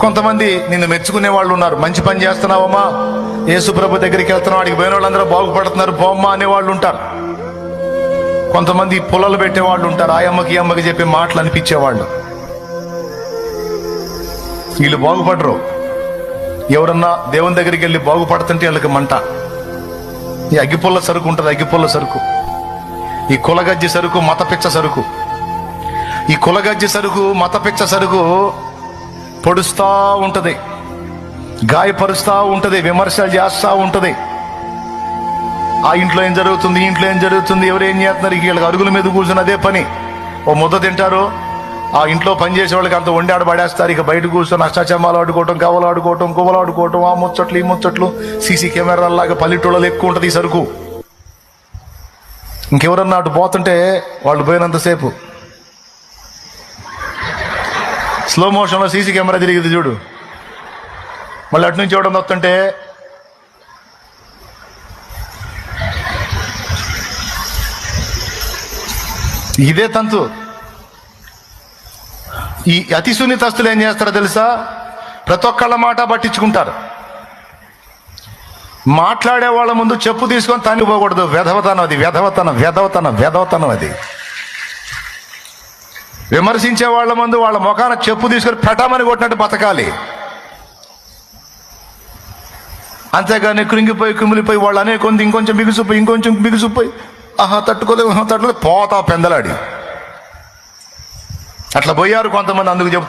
కొంతమంది నిన్ను మెచ్చుకునే వాళ్ళు ఉన్నారు. మంచి పని చేస్తున్నావమ్మా. యేసుప్రభు దగ్గరికి వెళ్తున్నావు. అడిగి పోయిన వాళ్ళందరూ బాగుపడుతున్నారు. బొమ్మ అనే వాళ్ళు ఉంటారు. కొంతమంది పొలాలు పెట్టే వాళ్ళు ఉంటారు. ఆ అమ్మకి ఈ అమ్మకి చెప్పే మాటలు అనిపించేవాళ్ళు. వీళ్ళు బాగుపడరు. ఎవరన్నా దేవుని దగ్గరికి వెళ్ళి బాగుపడుతుంటే వాళ్ళకి మంట. ఈ అగ్గిపుల్ల సరుకు ఉంటుంది. అగ్గిపుల్ల సరుకు. ఈ కులగజ్జి సరుకు మతపిచ్చ సరుకు. ఈ కులగజ్జి సరుకు మతపిచ్చ సరుకు పొడుస్తూ ఉంటుంది. గాయపరుస్తూ ఉంటుంది విమర్శలు చేస్తూ ఉంటుంది. ఆ ఇంట్లో ఏం జరుగుతుంది ఇంట్లో ఏం జరుగుతుంది ఎవరు ఏం చేస్తున్నారు వీళ్ళకి అరుగుల మీద కూర్చుని అదే పని. ఓ ముద్ద తింటారు ఆ ఇంట్లో పనిచేసే వాళ్ళకి అంత వండి ఆడబడేస్తారు ఇక బయట కూర్చొని అష్టాచమ్మాలు ఆడుకోవటం కవలు ఆడుకోవటం కువ్వలు ఆడుకోవటం ఆ ముచ్చట్లు ఈ ముచ్చట్లు సీసీ కెమెరాల్లాగా పల్లెటూళ్ళలో ఎక్కువ ఉంటుంది ఈ సరుకు. ఇంకెవరన్నా అటు పోతుంటే వాళ్ళు పోయినంతసేపు స్లో మోషన్లో సీసీ కెమెరా తిరిగింది చూడు. మళ్ళీ అటు నుంచి చూడడం వస్తుంటే ఇదే తంతు. ఈ అతి సున్నితస్తులు ఏం చేస్తారో తెలుసా? ప్రతి ఒక్కళ్ళ మాట పట్టించుకుంటారు. మాట్లాడే వాళ్ళ ముందు చెప్పు తీసుకొని తనిపోకూడదు వెధవతనం అది వెధవతనం వెధవతనం వెధవతనం అది. విమర్శించే వాళ్ళ ముందు వాళ్ళ ముఖాన చెప్పు తీసుకొని పెట్టామని కొట్టినట్టు బతకాలి. అంతేగాని కృంగిపోయి కుమిలిపోయి వాళ్ళు అనే కొంత ఇంకొంచెం బిగుసిపోయి ఇంకొంచెం బిగుసిపోయి ఆహా తట్టుకోలేము తట్టుకోలేదు పోతా పెందలాడి. అట్లా పోయారు కొంతమంది అందుకు చెప్తారు